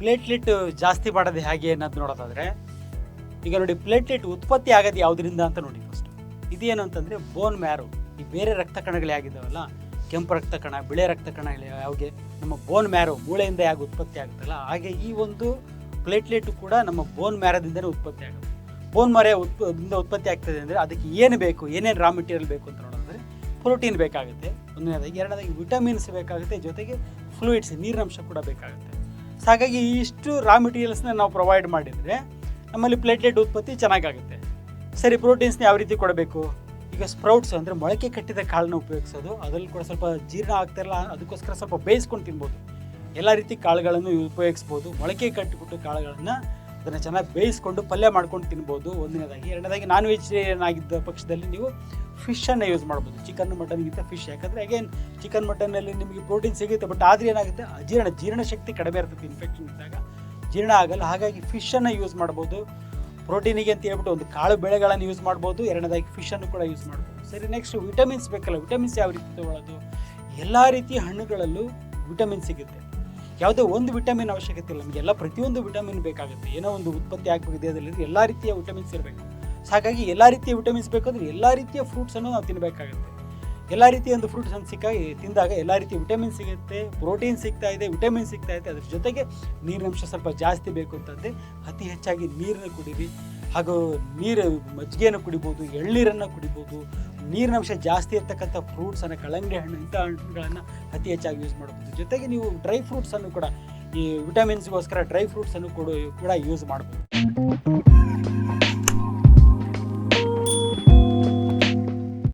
Platelet ಜಾಸ್ತಿ ಮಾಡೋದು ಹೇಗೆ ಅನ್ನೋದು ನೋಡೋದಾದರೆ, ಈಗ ನೋಡಿ ಪ್ಲೇಟ್ಲೆಟ್ ಉತ್ಪತ್ತಿ ಆಗೋದು ಯಾವುದರಿಂದ ಅಂತ ನೋಡಿ ಫಸ್ಟ್ ಇದೇನು ಅಂತಂದರೆ ಬೋನ್ ಮ್ಯಾರು ಈ ಬೇರೆ ರಕ್ತ ಕಣಗಳು ಆಗಿದ್ದಾವಲ್ಲ, ಕೆಂಪು ರಕ್ತ ಕಣ ಬಿಳೆ ರಕ್ತ ಕಣ ಯಾವಾಗೆ, ನಮ್ಮ ಬೋನ್ ಮ್ಯಾರು ಮೂಳೆಯಿಂದ ಯಾವ ಉತ್ಪತ್ತಿ ಆಗುತ್ತಲ್ಲ, ಹಾಗೆ ಈ ಒಂದು ಪ್ಲೇಟ್ಲೆಟ್ ಕೂಡ ನಮ್ಮ ಬೋನ್ ಮ್ಯಾರದಿಂದನೇ ಉತ್ಪತ್ತಿ ಆಗುತ್ತೆ. ಬೋನ್ ಮರೆ ಉತ್ಪದಿಂದ ಉತ್ಪತ್ತಿ ಆಗ್ತದೆ ಅಂದರೆ ಅದಕ್ಕೆ ಏನು ಬೇಕು, ಏನೇನು ರಾ ಮೆಟೀರಿಯಲ್ ಬೇಕು ಅಂತ ನೋಡೋದಾದ್ರೆ ಪ್ರೋಟೀನ್ ಬೇಕಾಗುತ್ತೆ. ಒಂದನೇದಾಗಿ, ಎರಡನೇದಾಗಿ ವಿಟಮಿನ್ಸ್ ಬೇಕಾಗುತ್ತೆ, ಜೊತೆಗೆ ಫ್ಲೂಯಿಡ್ಸ್ ನೀರಿನಂಶ ಕೂಡ ಬೇಕಾಗುತ್ತೆ. ಸೊ ಹಾಗಾಗಿ ಇಷ್ಟು ರಾ ಮೆಟೀರಿಯಲ್ಸ್ನ ನಾವು ಪ್ರೊವೈಡ್ ಮಾಡಿದರೆ ನಮ್ಮಲ್ಲಿ ಪ್ಲೇಟ್ಲೆಟ್ ಉತ್ಪತ್ತಿ ಚೆನ್ನಾಗಾಗುತ್ತೆ. ಸರಿ ಪ್ರೋಟೀನ್ಸ್ನ ಯಾವ ರೀತಿ ಕೊಡಬೇಕು? ಈಗ ಸ್ಪ್ರೌಟ್ಸ್ ಅಂದರೆ ಮೊಳಕೆ ಕಟ್ಟಿದ ಕಾಳನ್ನ ಉಪಯೋಗಿಸೋದು, ಅದರಲ್ಲಿ ಕೂಡ ಸ್ವಲ್ಪ ಜೀರ್ಣ ಆಗ್ತಿರಲ್ಲ ಅದಕ್ಕೋಸ್ಕರ ಸ್ವಲ್ಪ ಬೇಯಿಸ್ಕೊಂಡು ತಿನ್ಬೋದು. ಎಲ್ಲ ರೀತಿ ಕಾಳುಗಳನ್ನು ಉಪಯೋಗಿಸ್ಬೋದು, ಮೊಳಕೆ ಕಟ್ಟಿಬಿಟ್ಟು ಕಾಳುಗಳನ್ನು ಅದನ್ನು ಚೆನ್ನಾಗಿ ಬೇಯಿಸ್ಕೊಂಡು ಪಲ್ಯ ಮಾಡ್ಕೊಂಡು ತಿನ್ಬೋದು. ಒಂದನೇದಾಗಿ, ಎರಡನೇದಾಗಿ ನಾನ್ ವೆಜಿಟೇರಿಯನ್ ಆಗಿದ್ದ ಪಕ್ಷದಲ್ಲಿ ನೀವು ಫಿಶನ್ನು ಯೂಸ್ ಮಾಡ್ಬೋದು. ಚಿಕನ್ ಮಟನ್ಗಿಂತ ಫಿಶ್ ಯಾಕಂದರೆ ಅಗೇನ್ ಚಿಕನ್ ಮಟನ್ನಲ್ಲಿ ನಿಮಗೆ ಪ್ರೋಟೀನ್ ಸಿಗುತ್ತೆ ಬಟ್ ಆದರೆ ಏನಾಗುತ್ತೆ? ಅಜೀರ್ಣ ಜೀರ್ಣಶಕ್ತಿ ಕಡಿಮೆ ಇರ್ತದೆ ಇನ್ಫೆಕ್ಷನ್ ಇದ್ದಾಗ. ಜೀರ್ಣ ಆಗಲ್ಲ. ಹಾಗಾಗಿ ಫಿಶನ್ನು ಯೂಸ್ ಮಾಡ್ಬೋದು. ಪ್ರೋಟೀನಿಗೆ ಅಂತ ಹೇಳ್ಬಿಟ್ಟು ಒಂದು ಕಾಳು ಬೆಳೆಗಳನ್ನು ಯೂಸ್ ಮಾಡ್ಬೋದು. ಎರಡನೇದಾಗಿ ಫಿಶನ್ನು ಕೂಡ ಯೂಸ್ ಮಾಡ್ಬೋದು. ಸರಿ ನೆಕ್ಸ್ಟ್ ವಿಟಮಿನ್ಸ್ ಬೇಕಲ್ಲ. ವಿಟಮಿನ್ಸ್ ಯಾವ ರೀತಿ ತಗೊಳ್ಳೋದು? ಎಲ್ಲ ರೀತಿಯ ಹಣ್ಣುಗಳಲ್ಲೂ ವಿಟಮಿನ್ ಸಿಗುತ್ತೆ. ಯಾವುದೇ ಒಂದು ವಿಟಮಿನ್ ಅವಶ್ಯಕತೆ ಇಲ್ಲ. ನಮಗೆಲ್ಲ ಪ್ರತಿಯೊಂದು ವಿಟಮಿನ್ ಬೇಕಾಗುತ್ತೆ. ಏನೋ ಒಂದು ಉತ್ಪತ್ತಿ ಆಗಬೇಕು ದೇಹದಲ್ಲಿ ಎಲ್ಲ ರೀತಿಯ ವಿಟಮಿನ್ಸ್ ಇರಬೇಕು. ಸೊ ಹಾಗಾಗಿ ಎಲ್ಲ ರೀತಿಯ ವಿಟಮಿನ್ಸ್ ಬೇಕಂದ್ರೆ ಎಲ್ಲ ರೀತಿಯ ಫ್ರೂಟ್ಸನ್ನು ನಾವು ತಿನ್ನಬೇಕಾಗುತ್ತೆ ಎಲ್ಲ ರೀತಿಯ ಒಂದು ಫ್ರೂಟ್ಸ್ ಅನ್ನು ಸಿಕ್ಕ ತಿಂದಾಗ ಎಲ್ಲ ರೀತಿಯ ವಿಟಮಿನ್ ಸಿಗುತ್ತೆ ಪ್ರೋಟೀನ್ ಸಿಗ್ತಾ ಇದೆ ವಿಟಮಿನ್ ಸಿಗ್ತಾ ಇದೆ. ಅದ್ರ ಜೊತೆಗೆ ನೀರಿನಂಶ ಸ್ವಲ್ಪ ಜಾಸ್ತಿ ಬೇಕು ಅಂತಂದರೆ ಅತಿ ಹೆಚ್ಚಾಗಿ ನೀರನ್ನು ಕುಡೀರಿ. ಹಾಗೂ ನೀರು ಮಜ್ಜಿಗೆಯನ್ನು ಕುಡಿಬೋದು, ಎಳ್ನೀರನ್ನು ಕುಡಿಬೋದು. ನೀರಿನಂಶ ಜಾಸ್ತಿ ಇರ್ತಕ್ಕಂಥ ಫ್ರೂಟ್ಸನ್ನು ಕಲ್ಲಂಗಡಿ ಹಣ್ಣು ಇಂಥ ಹಣ್ಣುಗಳನ್ನು ಅತಿ ಹೆಚ್ಚಾಗಿ ಯೂಸ್ ಮಾಡ್ಬೋದು. ಜೊತೆಗೆ ನೀವು ಡ್ರೈ ಫ್ರೂಟ್ಸನ್ನು ಕೂಡ ಈ ವಿಟಮಿನ್ಸ್ಗೋಸ್ಕರ ಡ್ರೈ ಫ್ರೂಟ್ಸನ್ನು ಕೂಡ ಕೂಡ ಯೂಸ್ ಮಾಡ್ಬೋದು.